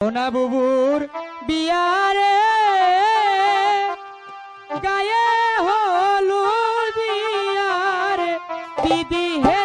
সোনা বুবুর বিয়ারে গায়ে হলু দিয়ারে দিদি হে